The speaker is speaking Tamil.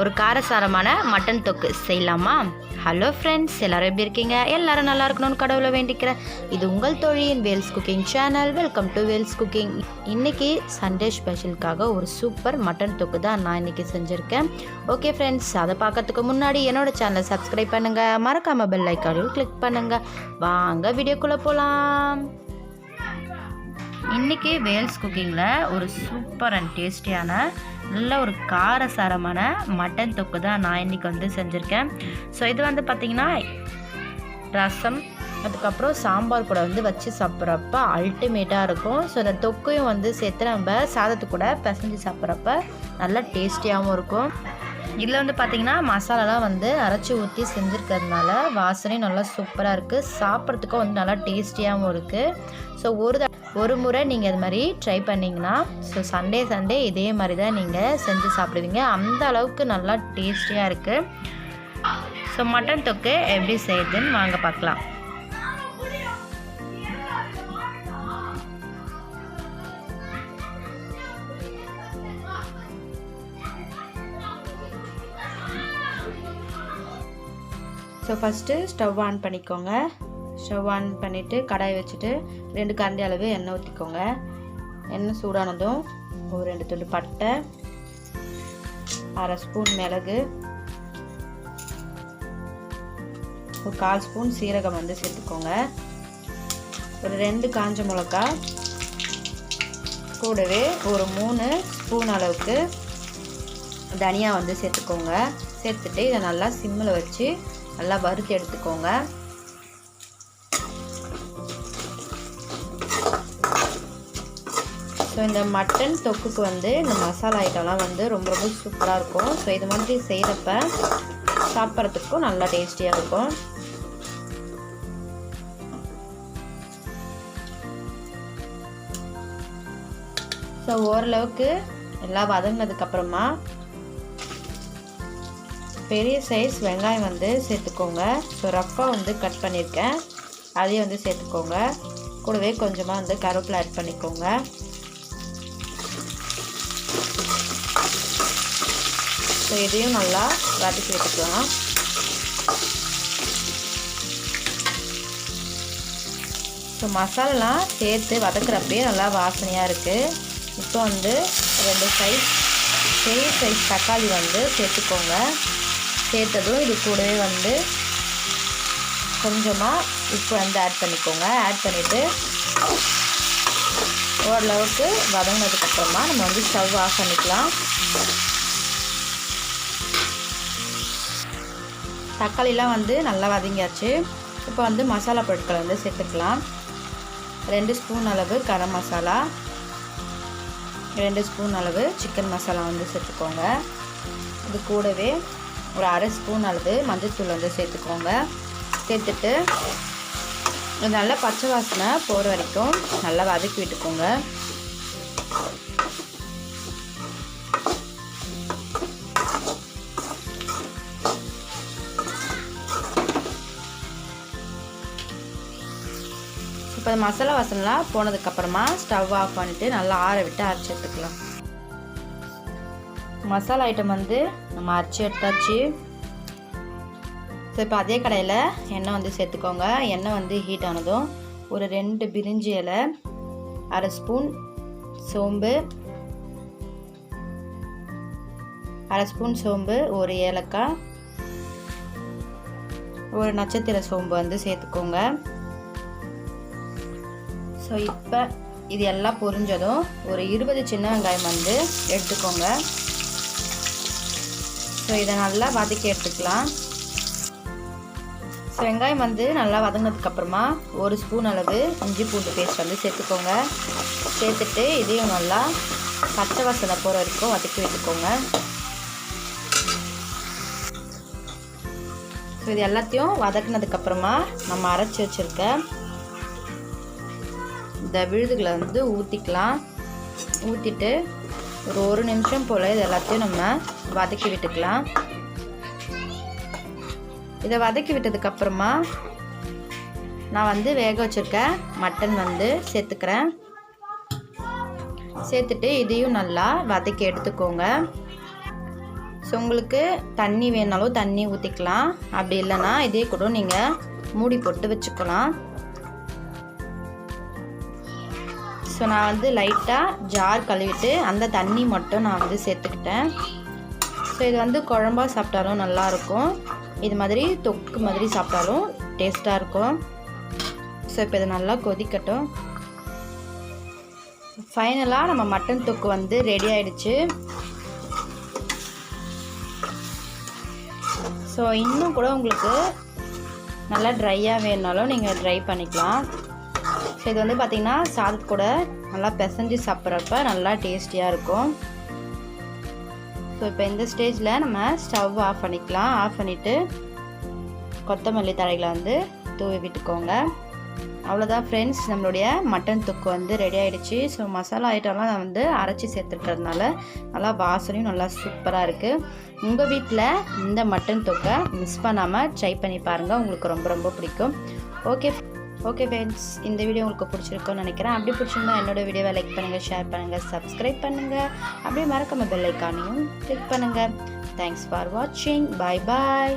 ஒரு காரசாரமான மட்டன் தொக்கு செய்யலாமா? ஹலோ ஃப்ரெண்ட்ஸ் எல்லாரும் எப்படி இருக்கீங்க? எல்லாரும் நல்லா இருக்கணும்னு கடவுளை வேண்டிக்கிறேன். இது உங்கள் தொழிலின் Vels cooking channel welcome to Vels cooking இன்னைக்கு சண்டே ஸ்பெஷலுக்காக ஒரு சூப்பர் மட்டன் தொக்கு தான் நான் இன்றைக்கி செஞ்சுருக்கேன். ஓகே ஃப்ரெண்ட்ஸ் அதை பார்க்கறதுக்கு முன்னாடி என்னோடய சேனலை சப்ஸ்கிரைப் பண்ணுங்கள் மறக்காமல் பெல் ஐக்கானையும் கிளிக் பண்ணுங்கள் வாங்க வீடியோக்குள்ளே போகலாம் இன்றைக்கி வேல்ஸ் குக்கிங்கில் ஒரு சூப்பர் அண்ட் டேஸ்டியான நல்ல ஒரு காரசாரமான மட்டன் தொக்கு தான் நான் இன்றைக்கி வந்து செஞ்சுருக்கேன். ஸோ இது வந்து பார்த்திங்கன்னா ரசம் அதுக்கப்புறம் சாம்பார் கூட வந்து வச்சு சாப்பிட்றப்ப அல்டிமேட்டாக இருக்கும். ஸோ இந்த தொக்கையும் வந்து சேர்த்து நம்ம சாதத்து கூட பிசைஞ்சு சாப்பிட்றப்ப நல்லா டேஸ்டியாகவும் இருக்கும். இதில் வந்து பார்த்திங்கன்னா மசாலாலாம் வந்து அரைச்சி ஊற்றி செஞ்சுருக்கிறதுனால வாசனையும் நல்லா சூப்பராக இருக்குது சாப்பிட்றதுக்கும் வந்து நல்லா டேஸ்டியாகவும் இருக்குது ஸோ ஒரு த ஒரு முறை நீங்கள் இது மாதிரி ட்ரை பண்ணிங்கன்னா ஸோ சண்டே சண்டே இதே மாதிரி தான் நீங்கள் செஞ்சு சாப்பிடுவீங்க. அந்த அளவுக்கு நல்லா டேஸ்டியாக இருக்குது ஸோ மட்டன் தொக்கு எப்படி செய்யுதுன்னு வாங்க பார்க்கலாம். ஸோ ஃபஸ்ட்டு ஸ்டவ் ஆன் பண்ணிக்கோங்க. ஸ்டவ் ஆன் பண்ணிவிட்டு கடாய் வச்சுட்டு ரெண்டு கரண்டி அளவு எண்ணெய் ஊற்றிக்கோங்க எண்ணெய் சூடானதும் ஒரு ரெண்டு துண்டு பட்டை அரை ஸ்பூன் மிளகு ஒரு கால் ஸ்பூன் சீரகம் வந்து சேர்த்துக்கோங்க. ஒரு ரெண்டு காஞ்ச மிளகா கூடவே ஒரு மூணு ஸ்பூன் அளவுக்கு தனியா வந்து சேர்த்துக்கோங்க. சேர்த்துட்டு இதை நல்லா சிம்மில் வச்சு நல்லா வறுத்து எடுத்துக்கோங்க. ஸோ இந்த மட்டன் தொக்குக்கு வந்து இந்த மசாலா ஐட்டம்லாம் வந்து ரொம்ப ரொம்ப சூப்பராக இருக்கும். ஸோ இது மாதிரி செய்கிறப்ப சாப்பிட்றதுக்கும் நல்லா டேஸ்டியாக இருக்கும். ஸோ ஓரளவுக்கு எல்லாம் வதங்கினதுக்கப்புறமா பெரிய சைஸ் வெங்காயம் வந்து சேர்த்துக்கோங்க. ஸோ ரஃப்பாக வந்து கட் பண்ணியிருக்கேன் அதையும் வந்து சேர்த்துக்கோங்க. கூடவே கொஞ்சமாக வந்து கருவேப்பிலை ஆட் பண்ணிக்கோங்க. ஸோ இதையும் நல்லா வதக்கி விட்டுக்கலாம். ஸோ மசாலாலாம் சேர்த்து வதக்குறப்பே நல்லா வாசனையாக இருக்குது இப்போ வந்து ரெண்டு சைஸ் பெரிய சைஸ் தக்காளி வந்து சேர்த்துக்கோங்க. சேர்த்ததும் இது கூடவே வந்து கொஞ்சமாக உப்பு வந்து ஆட் பண்ணிக்கோங்க. ஆட் பண்ணிவிட்டு ஓரளவுக்கு வதங்கினதுக்கப்புறமா நம்ம வந்து ஸ்டவ் ஆஃப் பண்ணிக்கலாம். தக்காளிலாம் வந்து நல்லா வதங்கியாச்சு. இப்போ வந்து மசாலா பொருட்களை வந்து சேர்த்துக்கலாம். ரெண்டு ஸ்பூன் அளவு கரம் மசாலா. ரெண்டு ஸ்பூன் அளவு சிக்கன் மசாலா வந்து சேர்த்துக்கோங்க. இது கூடவே ஒரு அரை ஸ்பூன் அளவு மஞ்சத்தூள் வந்து சேர்த்துக்கோங்க. சேர்த்துட்டு நல்லா பச்சை வாசனை போகிற வரைக்கும் நல்லா வதக்கி விட்டுக்கோங்க. இப்போ மசாலா வாசனைலாம் போனதுக்கப்புறமா ஸ்டவ் ஆஃப் பண்ணிவிட்டு நல்லா ஆற விட்டு அரைச்சி எடுத்துக்கலாம். மசாலா ஐட்டம் வந்து நம்ம அரைச்சி எடுத்தாச்சு. ஸோ இப்போ அதே கடையில் எண்ணெய் வந்து சேர்த்துக்கோங்க. எண்ணெய் வந்து ஹீட் ஆனதும் ஒரு ரெண்டு பிரிஞ்சி இலை அரை ஸ்பூன் சோம்பு அரை ஸ்பூன் சோம்பு ஒரு ஏலக்காய் ஒரு நட்சத்திர சோம்பு வந்து சேர்த்துக்கோங்க. ஸோ இப்போ இது எல்லாம் பொரிஞ்சதும் ஒரு இருபது சின்ன வெங்காயம் வந்து எடுத்துக்கோங்க. ஸோ இதை நல்லா வதக்கி எடுத்துக்கலாம். ஸோ வெங்காயம் வந்து நல்லா வதங்கினதுக்கப்புறமா ஒரு ஸ்பூன் அளவு இஞ்சி பூண்டு பேஸ்ட் வந்து சேர்த்துக்கோங்க. சேர்த்துட்டு இதையும் நல்லா பச்சை வாசனை போகிற வரைக்கும் வதக்கி வச்சுக்கோங்க ஸோ இது எல்லாத்தையும் வதக்குனதுக்கப்புறமா நம்ம அரைச்சி வச்சுருக்க இந்த விழுதுகளை வந்து ஊற்றிக்கலாம் ஊற்றிட்டு ஒரு ஒரு நிமிஷம் போல் இது எல்லாத்தையும் நம்ம வதக்கி விட்டுக்கலாம். இதை வதக்கி விட்டதுக்கப்புறமா நான் வந்து வேக வச்சுருக்க மட்டன் வந்து சேர்த்துக்கிறேன். சேர்த்துட்டு இதையும் நல்லா வதக்கி எடுத்துக்கோங்க. ஸோ ஸோ உங்களுக்கு தண்ணி வேணாலும் தண்ணி ஊற்றிக்கலாம் அப்படி இல்லைன்னா இதே கூட நீங்கள் மூடி போட்டு வச்சுக்கலாம். ஸோ நான் வந்து லைட்டாக ஜார் கழுவிட்டு அந்த தண்ணி மட்டும் நான் வந்து சேர்த்துக்கிட்டேன். ஸோ இது வந்து குழம்பா சாப்பிட்டாலும் நல்லாயிருக்கும். இது மாதிரி தொக்கு மாதிரி சாப்பிட்டாலும் டேஸ்ட்டாக இருக்கும். ஸோ இப்போ இது நல்லா கொதிக்கட்டும். ஃபைனலாக நம்ம மட்டன் தொக்கு வந்து ரெடி ஆயிடுச்சு. ஸோ இன்னும் கூட உங்களுக்கு நல்லா ட்ரையாக வேணுனாலும் நீங்கள் ட்ரை பண்ணிக்கலாம். ஸோ இது வந்து பார்த்திங்கன்னா சாதத்து கூட நல்லா பிசைஞ்சு சாப்பிட்றப்ப நல்லா டேஸ்டியாக இருக்கும். ஸோ இப்போ இந்த ஸ்டேஜில் நம்ம ஸ்டவ் ஆஃப் பண்ணிக்கலாம். ஆஃப் பண்ணிவிட்டு கொத்தமல்லி தழைகளை வந்து தூவி விட்டுக்கோங்க. அவ்வளோதான் ஃப்ரெண்ட்ஸ் நம்மளுடைய மட்டன் தொக்கு வந்து ரெடி ஆகிடுச்சு ஸோ மசாலா ஐட்டம்லாம் நான் வந்து அரைச்சி சேர்த்துருக்கிறதுனால நல்லா வாசனையும் நல்லா சூப்பராக இருக்குது உங்கள் வீட்டில் இந்த மட்டன் தொக்கை மிஸ் பண்ணாமல் ட்ரை பண்ணி பாருங்கள் உங்களுக்கு ரொம்ப ரொம்ப பிடிக்கும். ஓகே ஓகே ஃப்ரெண்ட்ஸ் இந்த வீடியோ உங்களுக்கு பிடிச்சிருக்கும்னு நினைக்கிறேன். அப்படி பிடிச்சிருந்தா என்னோட வீடியோவை லைக் பண்ணுங்கள் ஷேர் பண்ணுங்கள் சப்ஸ்கிரைப் பண்ணுங்கள் அப்படியே மறக்காம பெல் ஐக்கானையும் கிளிக் பண்ணுங்கள் தேங்க்ஸ் ஃபார் வாட்சிங் பாய் பாய்